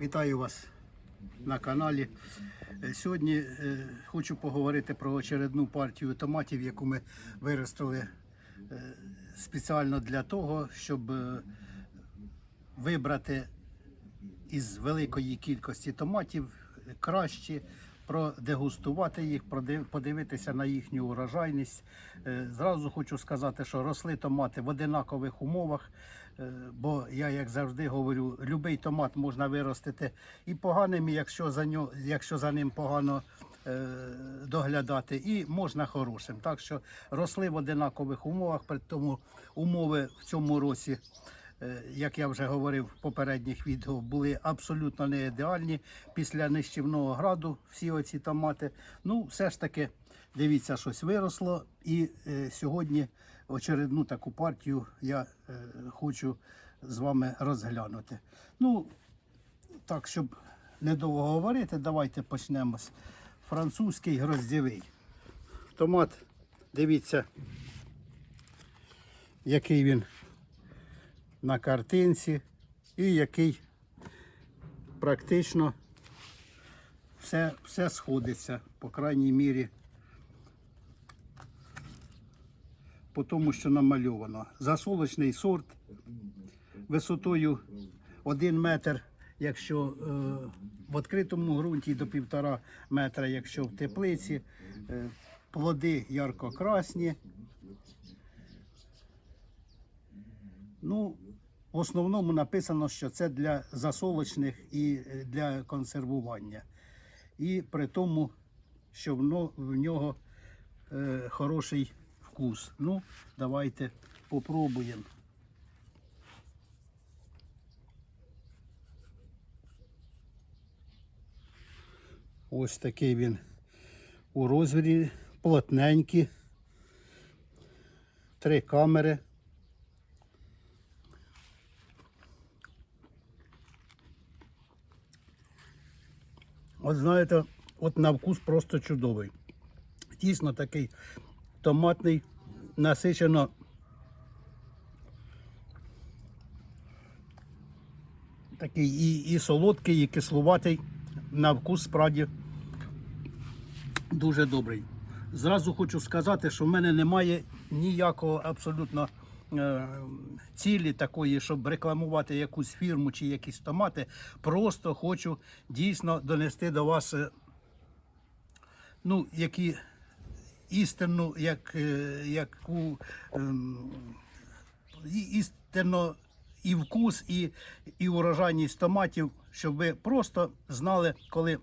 Вітаю вас на каналі. Е, Сьогодні е, хочу поговорити про очередну партію томатів, яку ми виростили е, спеціально для того, щоб вибрати із великої кількості томатів кращі, продегустувати їх, подивитися на їхню урожайність. Зразу хочу сказати, що росли томати в одинакових умовах. Е, Бо я, як завжди говорю, будь-який томат можна виростити і поганим, якщо за нього, якщо за ним погано е, доглядати, і можна хорошим. Так що росли в одинакових умовах, при тому умови в цьому році е, як я вже говорив в попередніх відео, були абсолютно не ідеальні. Після нищівного граду всі оці томати. Ну, все ж таки, дивіться, щось виросло. І е, сьогодні очередну таку партію я е, хочу з вами розглянути. Ну, так, щоб недовго говорити, давайте почнемо з французький гроздєвий. Томат, дивіться, який він на картинці і який практично все, все сходиться, по крайній мірі, по тому, що намальовано. Засолочний сорт висотою 1 метр, якщо е, в відкритому ґрунті до півтора метра, якщо в теплиці. Е, плоди ярко-красні. Ну, в основному написано, що це для засолочних і е, для консервування. І при тому, що в нього е, хороший вкус. Ну, давайте попробуємо. Ось такий він у розмірі, плотненький. Три камери. От знаєте, от на вкус просто чудовий. Дійсно такий томатний, насичено. Такий і, і солодкий, і кисловатий. На вкус справді дуже добрий. Зразу хочу сказати, що в мене немає ніякого абсолютно е, цілі такої, щоб рекламувати якусь фірму чи якісь томати. Просто хочу дійсно донести до вас е, ну, які істинну, як, е, яку ем, істинно і вкус, і, і урожайність томатів, щоб ви просто знали, коли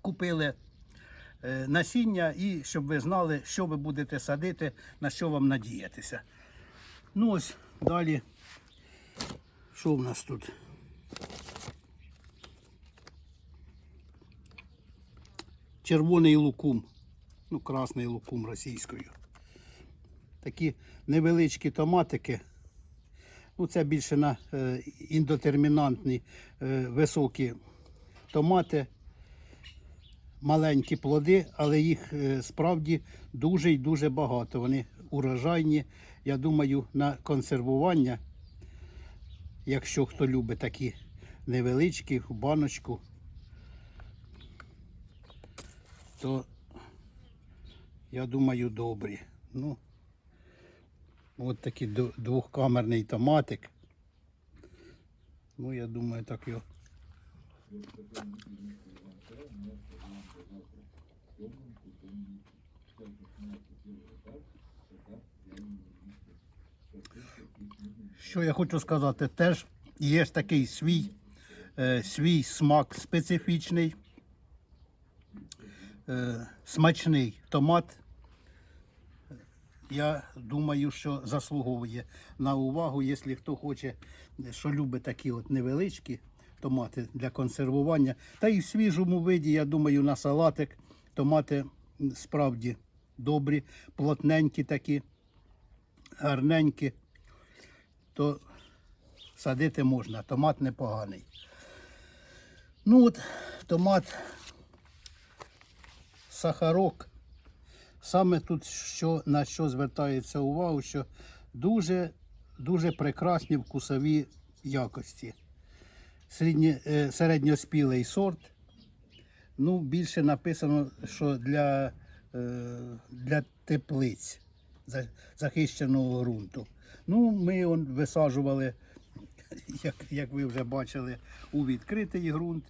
купили е, насіння, і щоб ви знали, що ви будете садити, на що вам надіятися. Ну ось далі. Що в нас тут? Червоний лукум. Ну, красний лукум російською. Такі невеличкі томатики. Ну, це більше на е, індотермінантні е, високі томати маленькі плоди, але їх е, справді дуже і дуже багато. Вони урожайні. Я думаю, на консервування, якщо хто любить такі невеличкі в баночку, то я думаю, добрі. Ну, от такий двохкамерний томатик. Ну, я думаю, так його. Що я хочу сказати, теж є ж такий свій, е, свій смак специфічний, е, смачний томат. Я думаю, що заслуговує на увагу, якщо хто хоче, що любить такі от невеличкі томати для консервування. Та і в свіжому виді, я думаю, на салатик томати справді добрі, плотненькі такі, гарненькі, то садити можна. Томат непоганий. Ну от, томат, сахарок. Саме тут що, на що звертається увагу, що дуже, дуже прекрасні вкусові якості. середнє, е, середньоспілий сорт. Ну, більше написано, що для, е, для теплиць захищеного ґрунту. Ну, ми он висаджували, як, як ви вже бачили, у відкритий ґрунт,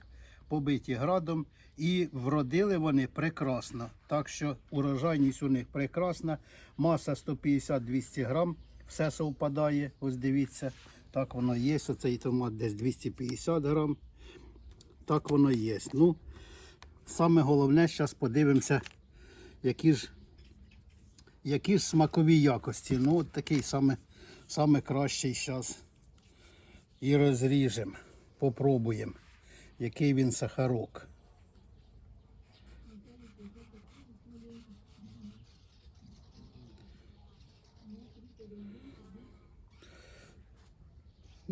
побиті градом, і вродили вони прекрасно. Так що урожайність у них прекрасна, маса 150-200 грам, все совпадає. Ось дивіться, так воно є. Оцей томат десь 250 грам. Так воно є. Ну, саме головне, зараз подивимося, які ж, які ж смакові якості. Ну, от такий саме, саме кращий зараз. І розріжемо, попробуємо, який він сахарок.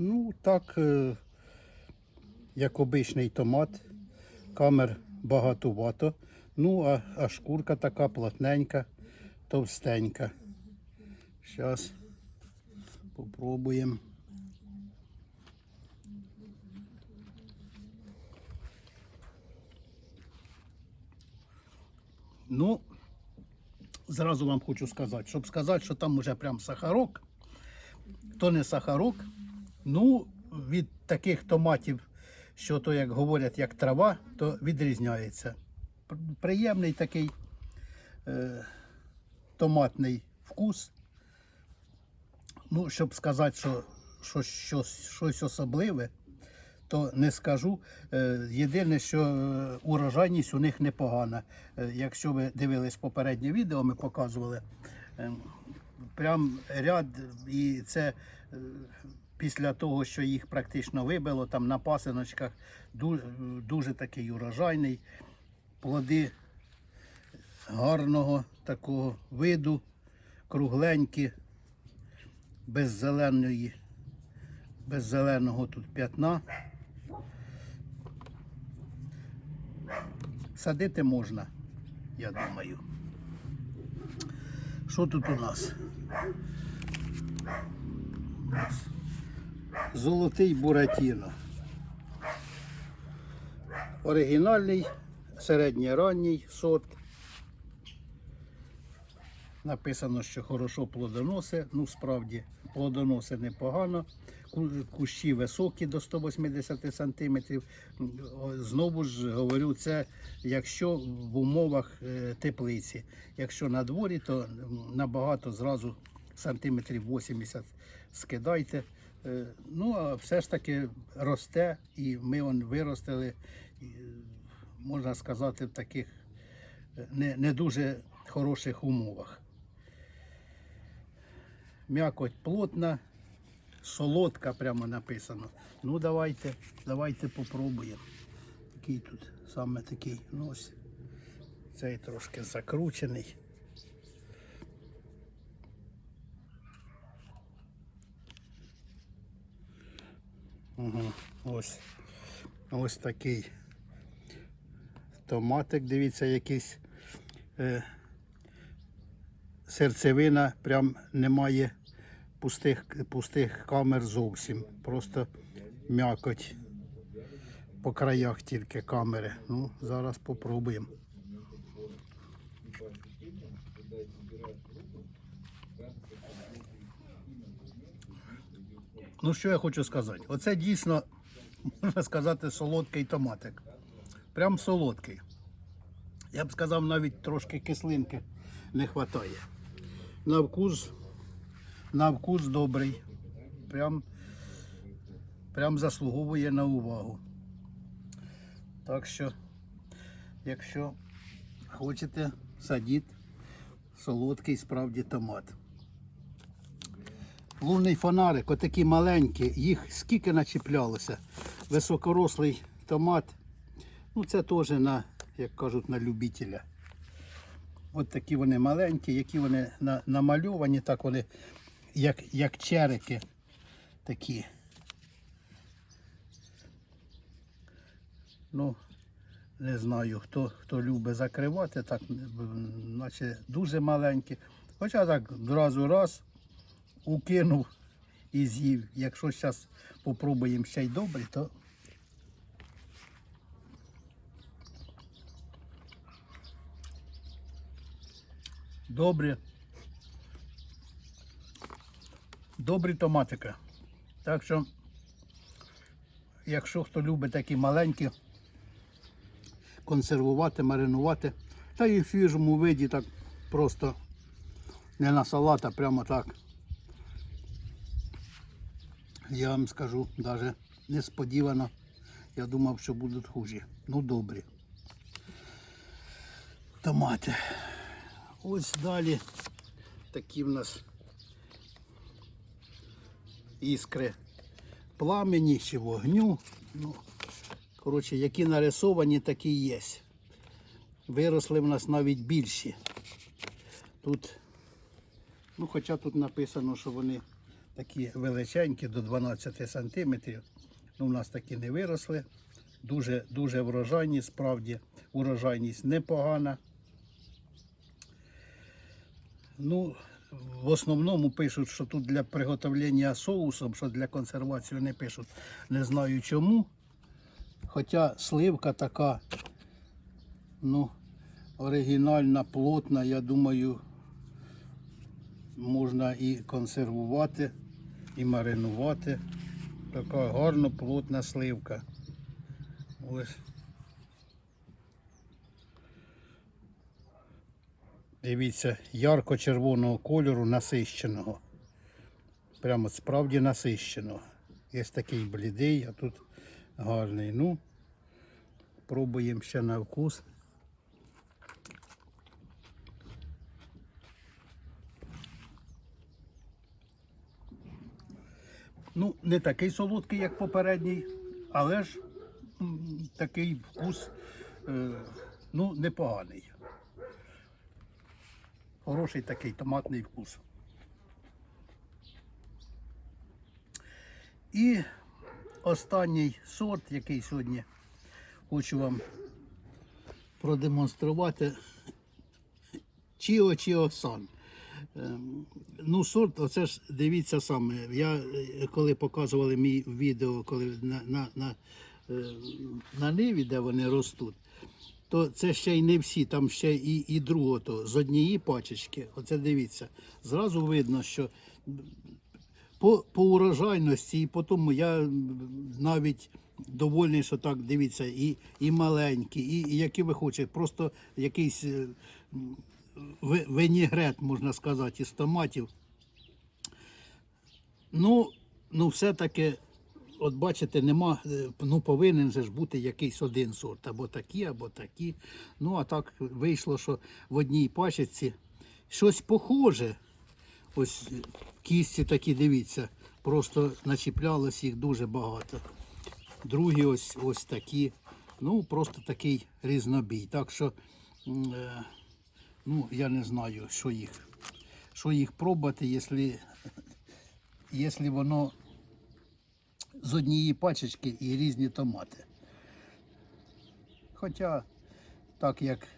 Ну, так, е, як обичний томат, камер багатувато. Ну, а, а шкурка така плотненька, товстенька. Зараз попробуємо. Ну, зразу вам хочу сказати, щоб сказати, що там уже прям сахарок, то не сахарок. Ну, від таких томатів, що то, як говорять, як трава, то відрізняється. Приємний такий е, томатний вкус. Ну, щоб сказати, що, що щось, щось особливе, то не скажу. Е, Єдине, що е, урожайність у них непогана. Е, Якщо ви дивились попереднє відео, ми показували е, прям ряд, і це після того, що їх практично вибило там на пасиночках, дуже, дуже такий урожайний. Плоди гарного такого виду, кругленькі, без зеленої, без зеленого тут п'ятна. Садити можна, я думаю. Що тут у нас? Золотий Буратіно. Оригінальний, середньоранній сорт. Написано, що хорошо плодоноси. Ну, справді, плодоноси непогано. Кущі високі до 180 см. Знову ж говорю, це якщо в умовах е, теплиці. Якщо на дворі, то набагато зразу сантиметрів 80 скидайте. Е, Ну, а все ж таки росте, і ми он виростили, можна сказати, в таких е, не, не дуже хороших умовах. М'якоть плотна, солодка, прямо написано. Ну, давайте, давайте попробуємо. Який тут саме такий ну, ось. Цей трошки закручений. Угу. Ось. Ось такий томатик, дивіться, якийсь е, серцевина, прям немає пустих, пустих камер зовсім. Просто м'якоть. По краях тільки камери. Ну, зараз попробуємо. Ну, що я хочу сказати? Оце дійсно, можна сказати, солодкий томатик. Прям солодкий. Я б сказав, навіть трошки кислинки не вистачає. На вкус, на вкус добрий. Прям, прям заслуговує на увагу. Так що, якщо хочете, садіть солодкий справді томат. Лунний фонарик, отакі маленькі, їх скільки начіплялося. Високорослий томат. Ну, це теж на, як кажуть, на любителя. От такі вони маленькі, які вони на, намальовані, так вони, як, як черики такі. Ну, не знаю, хто, хто любить закривати, так, наче дуже маленькі. Хоча так зразу раз укинув і з'їв. Якщо зараз спробуємо ще й добре, то добре. Добрі томатика. Так що, якщо хто любить такі маленькі, консервувати, маринувати, та і в свіжому виді так просто не на салат, а прямо так. Я вам скажу, навіть несподівано. Я думав, що будуть хужі. Ну добрі. Томати. Ось далі такі в нас іскри пламені чи вогню. Ну, коротше, які нарисовані, такі є. Виросли в нас навіть більші. Тут, ну хоча тут написано, що вони такі величенькі до 12 сантиметрів. Ну, у нас такі не виросли. Дуже, дуже врожайні, справді урожайність непогана. Ну, в основному пишуть, що тут для приготовлення соусом, що для консервації не пишуть. Не знаю чому. Хоча сливка така, ну, оригінальна, плотна, я думаю, можна і консервувати, і маринувати. Така гарно плотна сливка. Ось. Дивіться, ярко-червоного кольору насищеного. Прямо справді насищеного. Є такий блідий, а тут гарний. Ну, пробуємо ще на вкус. Ну, не такий солодкий, як попередній, але ж такий вкус е, ну, непоганий. Хороший такий томатний вкус. І останній сорт, який сьогодні хочу вам продемонструвати. Чіо Чіо Сан. Ем, Ну, сорт, оце ж дивіться саме. Я е, коли показували мій відео, коли на, на, на, е, на ниві, де вони ростуть, то це ще й не всі, там ще і, і другого, з однієї пачечки. Оце дивіться. Зразу видно, що по, по урожайності, і по тому я навіть довольний, що так дивіться, і, і маленькі, і, і які ви хочете, просто якийсь е, винігрет, можна сказати, із томатів. Ну, ну все-таки, от бачите, нема, е, ну повинен же ж бути якийсь один сорт, або такі, або такі. Ну, а так вийшло, що в одній пачці щось похоже. Ось кісті такі, дивіться, просто начіплялось їх дуже багато. Другі ось ось такі. Ну, просто такий різнобій. Так що, е, ну, я не знаю, що їх, що їх пробувати, якщо, якщо воно з однієї пачечки і різні томати. Хоча, так як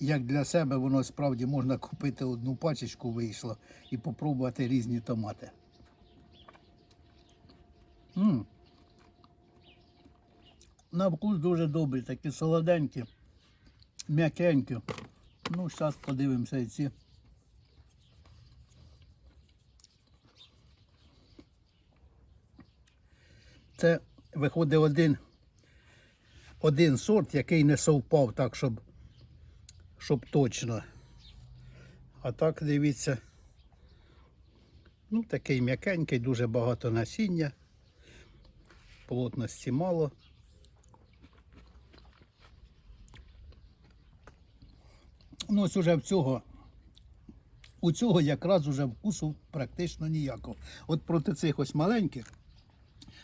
як для себе воно справді можна купити одну пачечку вийшло і попробувати різні томати. м На вкус дуже добрі, такі солоденькі, м'якенькі. Ну, зараз подивимося і ці. Це виходить один, один сорт, який не совпав так, щоб щоб точно. А так дивіться. Ну, такий м'якенький, дуже багато насіння. Плотності мало. Ну, ось уже в цього. У цього якраз уже вкусу практично ніякого. От проти цих ось маленьких,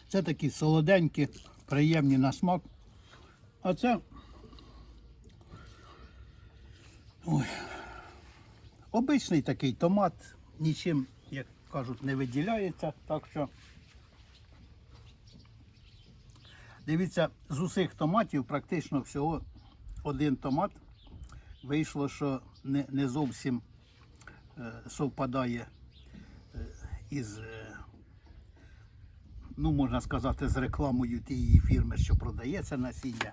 це такі солоденькі, приємні на смак. А це Ой. Обичний такий томат, нічим, як кажуть, не виділяється. Так що дивіться, з усіх томатів практично всього один томат. Вийшло, що не, не зовсім е, совпадає е, із, е, ну можна сказати, з рекламою тієї фірми, що продається насіння.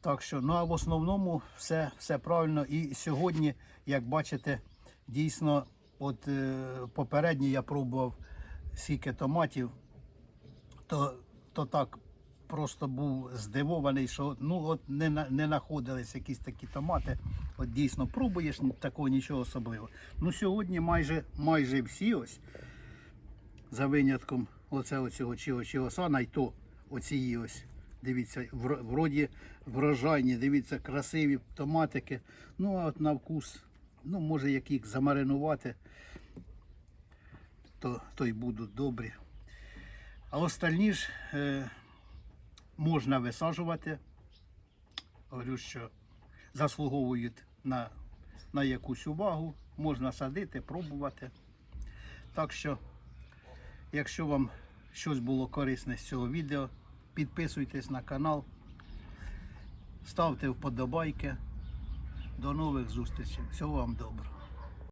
Так що, ну а в основному все, все правильно. І сьогодні, як бачите, дійсно, от попередній я пробував скільки томатів, то, то так просто був здивований, що ну от не, не знаходились якісь такі томати. От дійсно пробуєш, такого нічого особливого. Ну сьогодні майже, майже всі ось, за винятком оце оцього чого чогосана, і то оці ось. Дивіться, вроді врожайні, дивіться, красиві томатики. Ну, а от на вкус, ну, може, як їх замаринувати, то, то й будуть добрі. А остальні ж е, можна висаджувати. Говорю, що заслуговують на, на якусь увагу, можна садити, пробувати. Так що, якщо вам щось було корисне з цього відео, підписуйтесь на канал, ставте вподобайки. До нових зустрічей. Всього вам доброго.